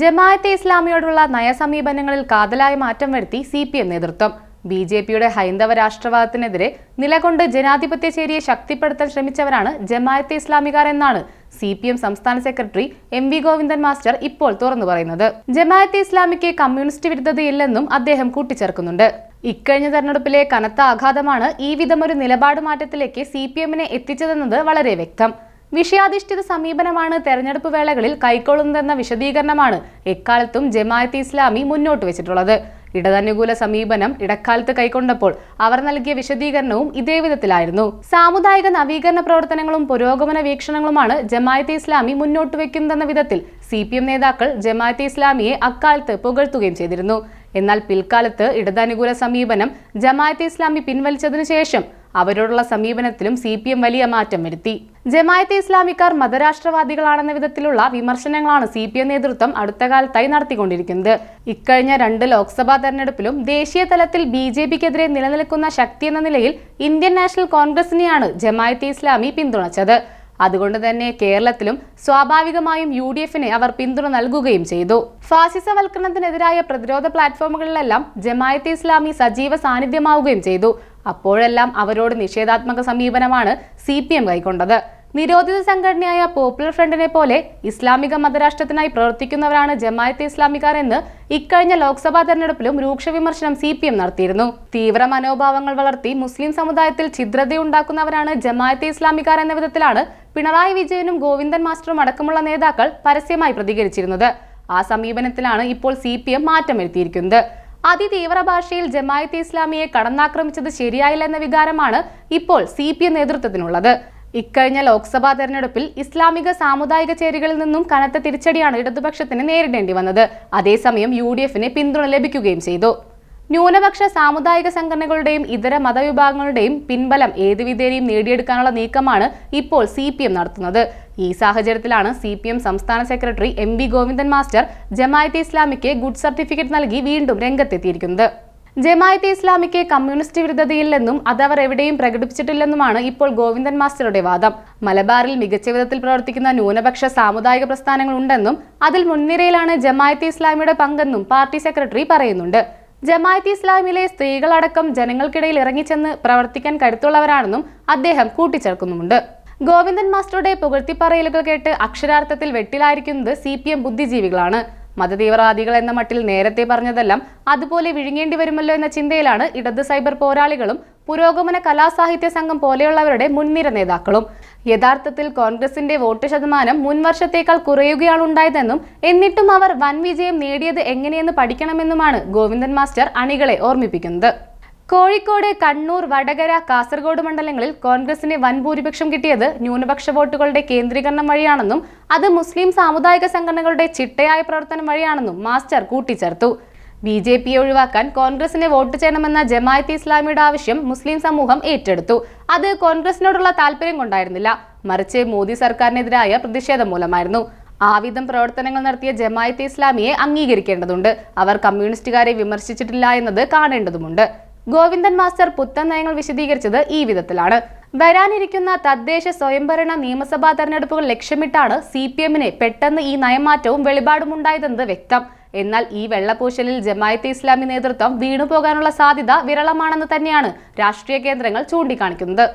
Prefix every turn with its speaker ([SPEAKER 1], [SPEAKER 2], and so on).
[SPEAKER 1] ജമാഅത്തെ ഇസ്ലാമിയോടുള്ള നയസമീപനങ്ങളിൽ കാതലായ മാറ്റം വരുത്തി സി പി എം നേതൃത്വം. ബി ജെ പിയുടെ ഹൈന്ദവ രാഷ്ട്രവാദത്തിനെതിരെ നിലകൊണ്ട് ജനാധിപത്യ ചേരിയെ ശക്തിപ്പെടുത്താൻ ശ്രമിച്ചവരാണ് ജമാഅത്തെ ഇസ്ലാമികാർ എന്നാണ് സി പി എം സംസ്ഥാന secretary M V Govindan master ഇപ്പോൾ തുറന്നു പറയുന്നത്. ജമാഅത്തെ ഇസ്ലാമിക്ക് കമ്മ്യൂണിസ്റ്റ് വിരുദ്ധതയില്ലെന്നും അദ്ദേഹം കൂട്ടിച്ചേർക്കുന്നുണ്ട്. ഇക്കഴിഞ്ഞ തെരഞ്ഞെടുപ്പിലെ കനത്ത ആഘാതമാണ് ഈ വിധമൊരു നിലപാട് മാറ്റത്തിലേക്ക് സി പി എമ്മിനെ എത്തിച്ചതെന്നത് വളരെ വ്യക്തം. വിഷയാധിഷ്ഠിത സമീപനമാണ് തെരഞ്ഞെടുപ്പ് വേളകളിൽ കൈക്കൊള്ളുന്നതെന്ന വിശദീകരണമാണ് എക്കാലത്തും ജമാഅത്തെ ഇസ്ലാമി മുന്നോട്ട് വെച്ചിട്ടുള്ളത്. ഇടതനുകൂല സമീപനം ഇടക്കാലത്ത് കൈക്കൊണ്ടപ്പോൾ അവർ നൽകിയ വിശദീകരണവും ഇതേ വിധത്തിലായിരുന്നു. സാമുദായിക നവീകരണ പ്രവർത്തനങ്ങളും പുരോഗമന വീക്ഷണങ്ങളുമാണ് ജമാഅത്തെ ഇസ്ലാമി മുന്നോട്ട് വെക്കുന്നതെന്ന വിധത്തിൽ സി പി എം നേതാക്കൾ ജമാഅത്തെ ഇസ്ലാമിയെ അക്കാലത്ത് പുകഴ്ത്തുകയും ചെയ്തിരുന്നു. എന്നാൽ പിൽക്കാലത്ത് ഇടതനുകൂല സമീപനം ജമാഅത്തെ ഇസ്ലാമി പിൻവലിച്ചതിനു ശേഷം അവരോടുള്ള സമീപനത്തിലും സി പി എം വലിയ മാറ്റം വരുത്തി. ജമായത്തെ ഇസ്ലാമിക്കാർ മതരാഷ്ട്രവാദികളാണെന്ന വിധത്തിലുള്ള വിമർശനങ്ങളാണ് സി പി എം നേതൃത്വം അടുത്ത കാലത്തായി നടത്തിക്കൊണ്ടിരിക്കുന്നത്. ഇക്കഴിഞ്ഞ രണ്ട് ലോക്സഭാ തെരഞ്ഞെടുപ്പിലും ദേശീയ തലത്തിൽ ബി ജെ പിക്കെതിരെ നിലനിൽക്കുന്ന ശക്തി എന്ന നിലയിൽ ഇന്ത്യൻ നാഷണൽ കോൺഗ്രസിനെയാണ് ജമായത്തെ ഇസ്ലാമി പിന്തുണച്ചത്. അതുകൊണ്ട് തന്നെ കേരളത്തിലും സ്വാഭാവികമായും യു ഡി എഫിന് അവർ പിന്തുണ നൽകുകയും ചെയ്തു. ഫാസിസവൽക്കരണത്തിനെതിരായ പ്രതിരോധ പ്ലാറ്റ്ഫോമുകളിലെല്ലാം ജമായത്തെ ഇസ്ലാമി സജീവ സാന്നിധ്യമാവുകയും ചെയ്തു. അപ്പോഴെല്ലാം അവരോട് നിഷേധാത്മക സമീപനമാണ് സി പി എം കൈക്കൊണ്ടത്. നിരോധിത സംഘടനയായ പോപ്പുലർ ഫ്രണ്ടിനെ പോലെ ഇസ്ലാമിക മതരാഷ്ട്രത്തിനായി പ്രവർത്തിക്കുന്നവരാണ് ജമായത്തെ ഇസ്ലാമിക്കാർ എന്ന് ഇക്കഴിഞ്ഞ ലോക്സഭാ തെരഞ്ഞെടുപ്പിലും രൂക്ഷ വിമർശനം സി പി എം നടത്തിയിരുന്നു. തീവ്ര മനോഭാവങ്ങൾ വളർത്തി മുസ്ലിം സമുദായത്തിൽ ഛിദ്രതയുണ്ടാക്കുന്നവരാണ് ജമായത്തെ ഇസ്ലാമിക്കാർ എന്ന വിധത്തിലാണ് പിണറായി വിജയനും ഗോവിന്ദൻ മാസ്റ്ററും അടക്കമുള്ള നേതാക്കൾ പരസ്യമായി പ്രതികരിച്ചിരുന്നത്. ആ സമീപനത്തിലാണ് ഇപ്പോൾ സി പി എം മാറ്റം വരുത്തിയിരിക്കുന്നത്. അതിതീവ്ര ഭാഷയിൽ ജമായത്തെ ഇസ്ലാമിയെ കടന്നാക്രമിച്ചത് ശരിയായില്ല എന്ന വികാരമാണ് ഇപ്പോൾ സി പി എം നേതൃത്വത്തിനുള്ളത്. ഇക്കഴിഞ്ഞ ലോക്സഭാ തെരഞ്ഞെടുപ്പിൽ ഇസ്ലാമിക സാമുദായിക ചേരികളിൽ നിന്നും കനത്ത തിരിച്ചടിയാണ് ഇടതുപക്ഷത്തിന് നേരിടേണ്ടി വന്നത്. അതേസമയം യു ഡി എഫിന് പിന്തുണ ലഭിക്കുകയും ചെയ്തു. ന്യൂനപക്ഷ സാമുദായിക സംഘടനകളുടെയും ഇതര മതവിഭാഗങ്ങളുടെയും പിൻബലം ഏതുവിധേനയും നേടിയെടുക്കാനുള്ള നീക്കമാണ് ഇപ്പോൾ സി നടത്തുന്നത്. ഈ സാഹചര്യത്തിലാണ് സി പി എം സംസ്ഥാന secretary M V Govindan master Jamaat-e ഇസ്ലാമിക്ക് good certificate നൽകി വീണ്ടും രംഗത്തെത്തിയിരിക്കുന്നത്. ജമായത്തെ ഇസ്ലാമിക്ക് കമ്മ്യൂണിസ്റ്റ് വിരുദ്ധതയില്ലെന്നും അത് അവർ എവിടെയും പ്രകടിപ്പിച്ചിട്ടില്ലെന്നുമാണ് ഇപ്പോൾ ഗോവിന്ദൻ മാസ്റ്ററുടെ വാദം. മലബാറിൽ മികച്ച വിധത്തിൽ പ്രവർത്തിക്കുന്ന ന്യൂനപക്ഷ സാമുദായിക പ്രസ്ഥാനങ്ങൾ ഉണ്ടെന്നും അതിൽ മുൻനിരയിലാണ് ജമായത്തെ ഇസ്ലാമിയുടെ പങ്കെന്നും പാർട്ടി സെക്രട്ടറി പറയുന്നുണ്ട്. ജമായത്ത് ഇസ്ലാമിലെ സ്ത്രീകളടക്കം ജനങ്ങൾക്കിടയിൽ ഇറങ്ങിച്ചെന്ന് പ്രവർത്തിക്കാൻ കരുത്തുള്ളവരാണെന്നും അദ്ദേഹം കൂട്ടിച്ചേർക്കുന്നുമുണ്ട്. ഗോവിന്ദൻ മാസ്റ്ററുടെ പുകഴ്ത്തിപ്പറയലുകൾ കേട്ട് അക്ഷരാർത്ഥത്തിൽ വെട്ടിലായിരിക്കുന്നത് സി പി എം ബുദ്ധിജീവികളാണ്. മതതീവ്രവാദികൾ എന്ന മട്ടിൽ നേരത്തെ പറഞ്ഞതെല്ലാം അതുപോലെ വിഴുങ്ങേണ്ടി വരുമല്ലോ എന്ന ചിന്തയിലാണ് ഇടത് സൈബർ പോരാളികളും പുരോഗമന കലാസാഹിത്യ സംഘം പോലെയുള്ളവരുടെ മുൻനിര നേതാക്കളും. യഥാർത്ഥത്തിൽ കോൺഗ്രസിന്റെ വോട്ട് ശതമാനം മുൻവർഷത്തേക്കാൾ കുറയുകയാണ് ഉണ്ടായതെന്നും എന്നിട്ടും അവർ വൻ വിജയം നേടിയത് എങ്ങനെയെന്ന് പഠിക്കണമെന്നുമാണ് ഗോവിന്ദൻ മാസ്റ്റർ അണികളെ ഓർമ്മിപ്പിക്കുന്നത്. കോഴിക്കോട് കണ്ണൂർ വടകര കാസർഗോഡ് മണ്ഡലങ്ങളിൽ കോൺഗ്രസിന് വൻ ഭൂരിപക്ഷം കിട്ടിയത് ന്യൂനപക്ഷ വോട്ടുകളുടെ കേന്ദ്രീകരണം വഴിയാണെന്നും അത് മുസ്ലിം സാമുദായിക സംഘടനകളുടെ ചിട്ടയായ പ്രവർത്തനം വഴിയാണെന്നും മാസ്റ്റർ കൂട്ടിച്ചേർത്തു. ബി ജെ പിയെ ഒഴിവാക്കാൻ കോൺഗ്രസിനെ വോട്ട് ചെയ്യണമെന്ന ജമായത്ത് ഇസ്ലാമിയുടെ ആവശ്യം മുസ്ലിം സമൂഹം ഏറ്റെടുത്തു. അത് കോൺഗ്രസിനോടുള്ള താല്പര്യം കൊണ്ടായിരുന്നില്ല. മറിച്ച് മോദി സർക്കാരിനെതിരായ പ്രതിഷേധം മൂലമായിരുന്നു. ആവിധം പ്രവർത്തനങ്ങൾ നടത്തിയ ജമായത്ത് ഇസ്ലാമിയെ അംഗീകരിക്കേണ്ടതുണ്ട്. അവർ കമ്മ്യൂണിസ്റ്റുകാരെ വിമർശിച്ചിട്ടില്ല എന്നത് കാണേണ്ടതുമുണ്ട്. ഗോവിന്ദൻ മാസ്റ്റർ പുത്തൻ നയങ്ങൾ വിശദീകരിച്ചത് ഈ വിധത്തിലാണ്. വരാനിരിക്കുന്ന തദ്ദേശ സ്വയംഭരണ നിയമസഭാ തെരഞ്ഞെടുപ്പുകൾ ലക്ഷ്യമിട്ടാണ് സി പി എമ്മിന് പെട്ടെന്ന് ഈ നയമാറ്റവും വെളിപാടും ഉണ്ടായതെന്നത് വ്യക്തം. എന്നാൽ ഈ വെള്ളപൂശലിൽ ജമായത്തെ ഇസ്ലാമി നേതൃത്വം വീണുപോകാനുള്ള സാധ്യത വിരളമാണെന്ന് തന്നെയാണ് രാഷ്ട്രീയ കേന്ദ്രങ്ങൾ ചൂണ്ടിക്കാണിക്കുന്നത്.